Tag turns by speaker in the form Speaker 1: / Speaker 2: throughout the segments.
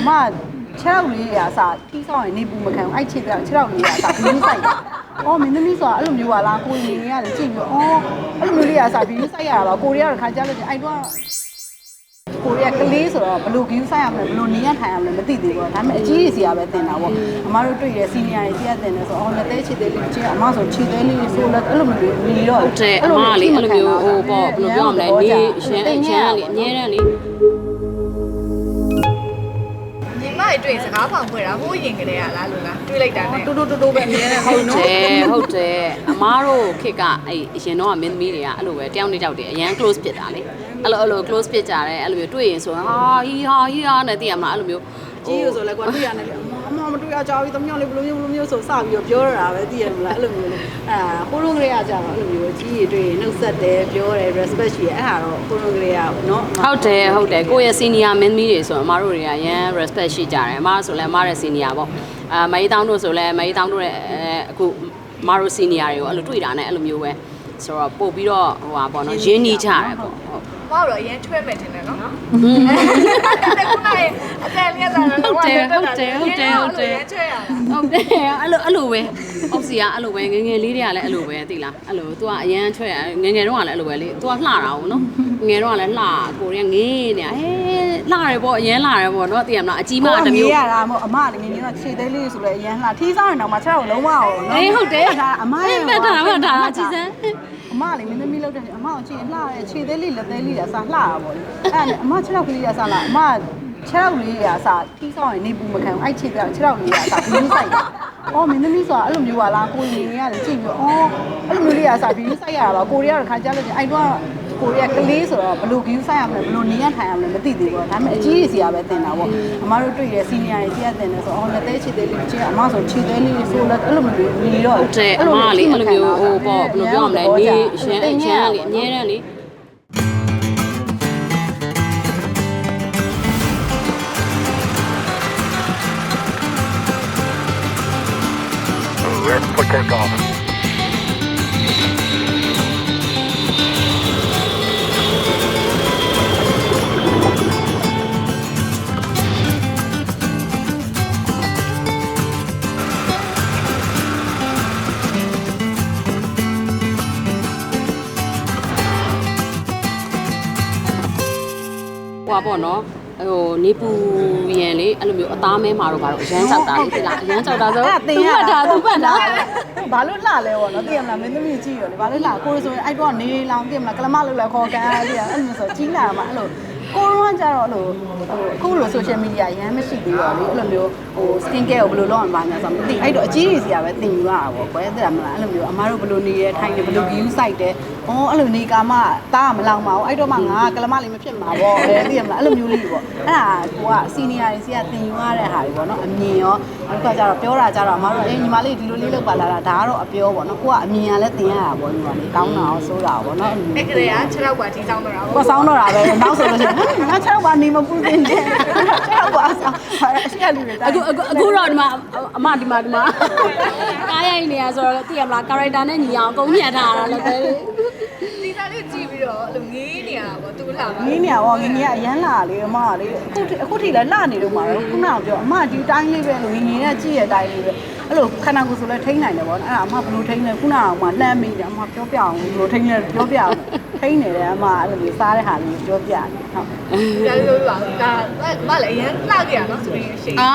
Speaker 1: အမခြေထောက်လေးရာအစားထီးဆောင်ရင်နေပူမခံဘူးအဲ့ခြေထောက်ခြေထောက်လေးရာအစားဘီးဆိုင်တာအော်မင်းသမီးဆိုတာအဲ့လိုမျိုးပါလားကိုရင်ရတယ်ကြည့်ပြီးအော်အဲ့လိုမျိုးလေးရာအစားဘီးဆိုင်ရတာပါကိုရီးယားကခါကြလို့အဲ့တော့ကိုရီးယားကလေးဆိုတော့ဘယ်လို view ဆိုင်ရမလဲဘယ်လိုနေရထိုင်ရမလဲမသိသေးဘူးပေါ့ဒါပေမဲ့အကြီးကြီးစီကပဲတင်တာပေါ့အမတို့တွေ့ရ senior တွေစီကတင်တယ်ဆိုအော်လက်သေးချစ်သေးလေးချင်းအမဆိုချစ်သေးလေးဆိုလက်အဲ့လိုမျိုးလီတော့
Speaker 2: ဟုတ်တယ်အမလေးအဲ့လိုမျိုးဟိုပေါ့ဘယ်လိုပြောရမလဲနေရန်အချမ်းလေးအများတန်းလေး
Speaker 3: ညီမတွေတွေ့စကားဖောင်ဖွဲ့တာဟိုးရင်ကလေးကလားလို့လားတွေးလိုက်တာနဲ့
Speaker 1: တူတူတူတူပဲအမြဲတမ်း
Speaker 2: ဟုတ်တယ်ဟုတ်တယ်အမားတို့ခေတ်ကအဲ့အရင်တော့မင်းသမီးတွေကအဲ့လိုပဲတယောက်နဲ့တယောက်တည်းအရန် close ဖြစ်တာလေအဲ့လိုအဲ့လို close ဖြစ်ကြတယ်အဲ့လိုမျိုးတွေ့ရင်ဆိုရင်ဟာဟီဟာဟီဟာနဲ့သိရမလားအဲ့လိုမျိုး
Speaker 1: ကြီးရဆိုလဲကွာတွေ့ရတယ်လေအမမ တွေ့ရကြပြီတမညောင်းလေးဘလိုမျိုးဘလိုမျိုးဆိုစပြီးတော့ပြောရတာပဲသိရမလားအဲ့လိုမျိုးလေအာဟိုးလုံးကလေးကကြာတော့အဲ့လိုမျိုးကြီးရတွေ့ရင်နှုတ်ဆက်တယ်ပြောတယ် respect ရှိရအဲ့ဟာတော့ဟိုးလုံးကလေးကနော်
Speaker 2: ဟုတ်တယ်ဟုတ်တယ်ကိုယ့်ရဲ့ senior မင်းသမီးတွေဆိုရင်အမားတို့တွေကရန် respect ရှိကြတယ်အမားဆိုလည်းအမားရဲ့ senior ပေါ့အာမကြီးတောင်းတို့ဆိုလည်းမကြီးတောင်းတို့ရဲ့အခုအမားတို့ senior တွေကိုအဲ့လိုတွေ့တာနဲ့အဲ့လိုမျိုးပဲဆိုတော့ပို့ပြီးတော့ဟိုပါပေါ့နော်ရင်းနှီးကြတယ်ပေါ့ဟုတ်
Speaker 3: မဟုတ်တော့အရင်ထွဲမဲ့တင်တယ်နော်ခုနကအတန်လေးကစားတော့ချွဲရတာ
Speaker 2: ဟုတ်တယ်အဲ့လိုအဲ့လိုပဲအောက်စီကအဲ့လိုပဲငယ်ငယ်လေးတွေကလည်းအဲ့လိုပဲသိလားအဲ့လို तू ကအရန်ချွဲရငယ်ငယ်တော့ကလည်းအဲ့လိုပဲလေ तू ကလှတာ哦နော်ငယ်တော့ကလည်းလှကိုရီးယားငေးနေတာဟဲလှတယ်ပေါ့အရန်လှတယ်ပေါ့နော်သိရမလားအကြီးမတစ်မျိုး
Speaker 1: ရတာမဟုတ်အမတကယ်ကြီးတော့ခြေသေးလေးဆိုလဲအရန်လှထီးဆောင်ရင်တော့မှ6လုံးဝအောင်နော်
Speaker 2: အေးဟုတ်တယ်
Speaker 1: ဒါအမရဲ့
Speaker 2: မှတ်တာမှတ်တာအကြီးစမ်း
Speaker 1: အ မလေးမင်းသမီးလောက်တယ်အမကိုကြည့်လှတယ်ခြေသေးလေးလက်သေးလေးကစားလှတာပေါ့လေအဲ့ဒါနဲ့အမ6လောက်ကလေးကစားလာအမ6လောက်လေးရာအစားထီးဆောင်ရင်နေပူမခံဘူးအဲ့ခြေသေး6လောက်လေးရာအစားဘီးဆိုင်တာအော်မင်းသမီးဆိုတာအဲ့လိုမျိုးပါလားကိုရင်ရတယ်ကြည့်ပြီးအော်အဲ့လိုမျိုးလေးရာအစားဘီးဆိုင်ရတာပါကိုရီးယားကခါကြလို့အဲ့တော့ ကိုရီးယားကလေးဆိုတော့ဘယ်လို view ဆိုင်ရမလဲဘယ်လိုနေရထိုင်ရမလဲမသိသေးဘူးဒါပေမဲ့အကြီးကြီးစီကပဲတင်တာပေါ့အမတို့တွေ့ရ senior တွေစီကတင်တယ်ဆိုအော်လက်သေးချစ်သေးလေးချင်းအမဆိုချစ်သေးလေးဆိုလက်အဲ့လိုမျိုးလီတော့
Speaker 2: ဟုတ်တယ်အမလေးအဲ့လိုမျိုးဟိုပေါ့ဘယ်လိုပြောရမလဲနေရန်အချမ်းလေးအများတန်းလေး
Speaker 4: Let's put that off.
Speaker 2: ပါပေါ့နော်ဟိုနေပူရန်လေးအဲ့လိုမျိုးအသားမဲမှာတော့ဘာလို့အရန်ကြောက်တာလေသိလားအရန်ကြောက်တာဆို
Speaker 1: အဲ့တင်ရ
Speaker 2: သူ့ဖတ်တာသူ့ဖတ်တာ
Speaker 1: ဘာလို့လှလဲပေါ့နော်သိရမလားမင်းသမီးကြည့်ရလေဘာလို့လှကိုယ်ဆိုရင်အဲ့တော့နေလောင်သိရမလားကလမလောက်လာခေါ်ကန်အဲ့ဒီအဲ့လိုဆိုကြီးလာမှာအဲ့လိုကိုရောကကြတော့အဲ့လိုဟိုအခုလို social media ရမ်းမရှိသေးတော့လေအဲ့လိုမျိုးဟို skin care ကိုဘယ်လိုလုပ်အောင်ပါညာဆိုတော့မသိအဲ့တော့အကြီးကြီးစီကပဲတင်ယူရတာပေါ့ကွယ်သိရမလားအဲ့လိုမျိုးအမားတို့ဘယ်လိုနေရဲထိုင်နေဘယ်လို view site တဲ့ ဩအဲ့လိုနေကာမတားမလောင်ပါဘူးအဲ့တော့မှငါကလမလေးမဖြစ်မှာပေါ့လေသိရမလားအဲ့လိုမျိုးလေးပေါ့အဲ့ဒါကိုက senior တွေစီကတင်ယူရတဲ့ဟာတွေပေါ့နော်အမြင်ရောနောက်ကကြတော့ပြောတာကြတော့အမားတို့အေးညီမလေးဒီလိုလေးလောက်ပါလာတာဒါကတော့အပြောပေါ့နော်ကိုကအမြင်ကလည်းတင်ရတာပေါ့ညီမလေးကောင်းတာရောဆိုးတာရောပေါ့နော်
Speaker 3: အဲ့ကလေးက6ရောက်ပါတီးဆောင်တော့တာ
Speaker 1: ကိုဆောင်းတော့တာပဲနောက်ဆိုလို့ရှိရင်ငါ6ပါနေမပူတင်တယ်6ပါဆောင်းအရှိရလူတွေ
Speaker 2: အခုအခုအခုတော့ဒီမှာအမဒီမှာဒီမှာကားရိုက်နေရဆိုတော့သိရမလားကာရိုက်တာနဲ့ညီအောင်အကုန်ညှက်ထားတာလည်းပဲ
Speaker 3: တီးစားလေးကြည့်ပြီး တော့အဲ့လိုငေးနေရတာပေါ့သူလှပါ
Speaker 1: ငင်းနေရောငင်းကြီးကအရန်လာလေအမကလေအခုထိအခုထိလည်းလှနေလို့မှာတော့ခုနကပြောအမဒီတိုင်းလေးပဲလို့ငင်းငင်းနဲ့ကြည့်ရတိုင်းလေးပဲအဲ့လိုခန္ဓာကိုယ်ဆိုလဲထိန်းနိုင်တယ်ဗောအဲ့ဒါအမဘလို့ထိန်းလဲခုနကမှလှမ်းမိတယ်အမပြောပြအောင်ဘလို့ထိန်းလဲပြောပြအောင်ထိန်းနေတယ်အမအဲ့လိုမျိုးစားတဲ့ဟာလေးပြောပြတယ်ဟုတ်
Speaker 3: ဒါလေးလို့ပါဒါမလည်းအရင်လှခဲ့ရနော်ဆိုရင်ရှိ
Speaker 2: အာ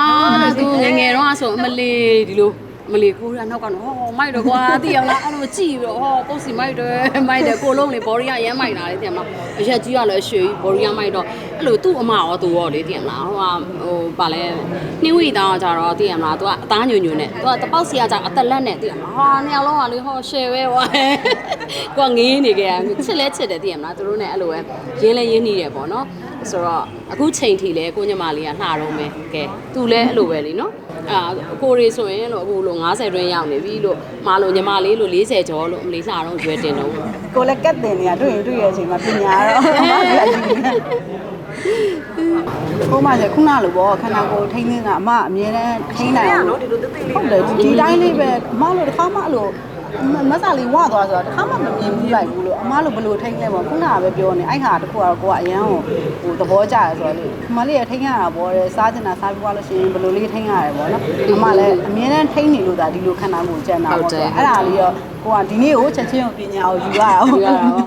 Speaker 2: သူငယ်ငယ်တော့ဆိုအမလေးဒီလိုအ မလေးကိုရနောက်ကတော့ဟောမိုက်တော့ကွာသိရမလားအဲ့လိုကြည့်ပြီးတော့ဟောပုတ်စီမိုက်တယ်မိုက်တယ်ကိုလုံးလေဘော်ရီယာရမ်းမိုက်တာလေသိရမလားအရက်ကြီးကလည်းရွှေကြီးဘော်ရီယာမိုက်တော့အဲ့လိုသူ့အမရောသူရောလေသိရမလားဟိုဟာဟိုဗာလဲနှင်းဝီတောင်းကြတော့သိရမလားသူကအသားညွညွနဲ့သူကတပေါက်စီကကြအသက်လက်နဲ့သိရမလားဟာနှစ်ယောက်လုံးကလေဟောရှယ်ပဲဟောကိုကငေးနေကြချစ်လဲချစ်တယ်သိရမလားသူတို့နဲ့အဲ့လိုပဲရင်းလဲရင်းနေတယ်ပေါ့နော်ဆိုတော့အခုချိန်ထိလဲကိုညမလေးကလှတော့မယ်ကဲသူလဲအဲ့လိုပဲလीနော်အာကိုရီဆိုရင်လို့အခုလို့90တွင်းရောက်နေပြီလို့မာလို့ညီမလေးလို့40ကျော်လို့အမလေးလှတော့ရွယ်တင်တော့
Speaker 1: ကိုလည်းကတ်တင်နေတာတွေ့ရင်တွေ့ရအချိန်မှာပညာတော့ကိုမကျခုနလိုပေါ့ခန္ဓာကိုယ်ထိန်းနေတာအမအမြဲတမ်းထိန်းနိုင်အောင်လို့ဒီလိုတိတ်တိတ်လေးဟုတ်တယ်ဒီတိုင်းလေးပဲအမလို့တစ်ခါမှအဲ့လို မဆာလေးဝသွားဆိုတာတခါမှမမြင်ဘူးလိုက်ဘူးလို့အမားလို့ဘလို့ထိန်းလဲပေါ့ခုနကပဲပြောနေအဲ့ဟာတခုကတော့ကိုကအရန်ကိုဟိုသဘောကျရဆိုတော့လေအမလေးကထိန်းရတာပေါ့တဲ့စားချင်တာစားပြီးသွားလို့ရှိရင်ဘလို့လေးထိန်းရတယ်ပေါ့နော်အမလည်းအမြဲတမ်းထိန်းနေလို့ဒါဒီလိုခံနိုင်မှုကြံတာပေါ့ဆိုအဲ့ဒါလေးရောကိုကဒီနေ့ကိုချက်ချင်းကိုပညာကိုယူရအောင်
Speaker 2: ယူရတာပေါ့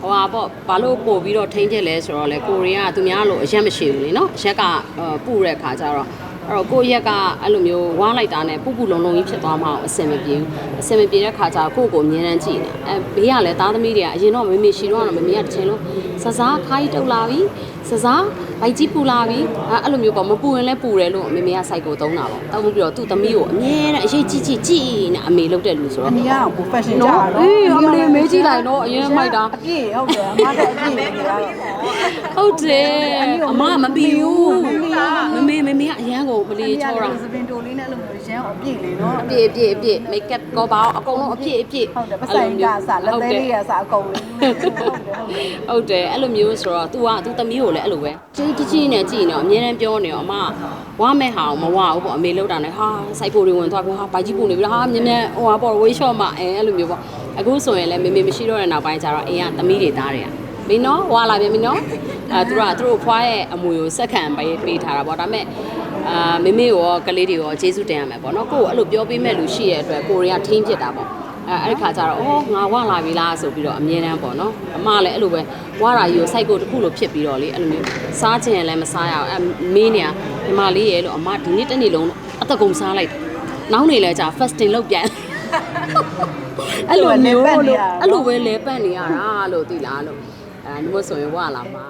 Speaker 2: ဟိုဟာပေါ့ဘာလို့ပို့ပြီးတော့ထိန်းချက်လဲဆိုတော့လေကိုရီးယားကသူများလို့အရက်မရှိဘူးလေနော်အရက်ကပူတဲ့ခါကျတော့ အဲ့တော့ကိုရက်ကအဲ့လိုမျိုးဝါလိုက်တာနဲ့ပူပူလုံးလုံးကြီးဖြစ်သွားမှအောင်အဆင်မပြေဘူးအဆင်မပြေတဲ့ခါကျတော့ကိုယ့်ကိုအမြဲတမ်းကြည့်နေအဲဘေးကလည်းသားသမီးတွေကအရင်တော့မေမေရှိတော့တော့မေမေကတစ်ချိန်လုံးစစားခိုင်းတုတ်လာပြီ စစားဘိုက်ကြီးပူလာပြီအဲအဲ့လိုမျိုးပေါ့မပူရင်လည်းပူတယ်လို့မေမေကစိုက်ကိုသုံးတာပေါ့တောက်ပြီးတော့သူ့သမီးကိုအမြဲတမ်းအရေးကြီးကြီးကြည့်နေအမေလုပ်တဲ့လူဆို
Speaker 1: အ
Speaker 2: တော့
Speaker 1: နီကတော့ profession ကြတာ
Speaker 2: နော်
Speaker 1: နော်
Speaker 2: အေးအမလေးမေးကြည့်လိုက်တော့အရင်မိုက်တာ
Speaker 1: အပြည့်ဟုတ်တယ်အမတော့အပြည့်နေရတော့
Speaker 2: ဟုတ်တယ်အမမပြီးဘူးမမေမမေကအရန်ကိုမလေးချောတာ
Speaker 1: စပင်တိုလေးနဲ့အဲ့လိုမျိုးရမ်းအပြည့်လေနော်
Speaker 2: အပြည့်အပြည့်အပြည့်မိတ်ကပ်ကောပါအကုန်လုံးအပြည့်အပြည့်
Speaker 1: ဟုတ်တယ်ပဆိုင်ကစားလက်သေးလေးကစားအကုန်လေးဟုတ်တယ်ဟုတ်တယ်
Speaker 2: ဟုတ်တယ်အဲ့လိုမျိုးဆိုတော့ तू က तू သမီးကိုလည်းအဲ့လိုပဲကြီးကြီးကြီးနဲ့ကြည်နေတော့အမြဲတမ်းပြောနေတော့အမဝါမဲ့ဟာကိုမဝဘူးပေါ့အမေလောက်တာနဲ့ဟာစိုက်ဖို့တွေဝင်သွားပြီးဟာဘိုက်ကြီးပူနေပြီးဟာမြင်မြင်ဟိုဟာပေါ့ဝေးရှော့မှာအဲအဲ့လိုမျိုးပေါ့အခုဆိုရင်လည်းမေမေမရှိတော့တဲ့နောက်ပိုင်းကျတော့အိမ်ကသမီးတွေသားတွေကမင်းနော်ဝါလာပြီမင်းနော်အဲသူကသူတို့ဖွားရဲ့အမွေကိုစက်ခံပေးပေးထားတာပေါ့ဒါပေမဲ့အာမေမေရောကလေးတွေရောကျေးဇူးတင်ရမယ်ပေါ့နော်ကိုကိုအဲ့လိုပြောပေးမဲ့လူရှိရဲ့အတွက်ကိုရီးယားထိန်းဖြစ်တာပေါ့ အဲအဲ့ဒီခါကျတော့အော်ငါဝလာပြီလားဆိုပြီးတော့အမြဲတမ်းပေါ့နော်အမလည်းအဲ့လိုပဲဝါရာကြီးကိုစိုက်ကိုတစ်ခုလိုဖြစ်ပြီးတော့လေအဲ့လိုမျိုးစားချင်ရင်လည်းမစားရအောင်အဲမင်းနေရညီမလေးရဲ့လို့အမဒီနေ့တစ်နေ့လုံးအသက်ကုန်စားလိုက်တယ်နောက်နေလဲကြာ fasting လုပ်ပြန်အဲ့လိုမျိုးလို့အဲ့လိုပဲလဲပတ်နေရတာလို့သိလားလို့အဲဒီမို့ဆိုရင်ဝလာမှာ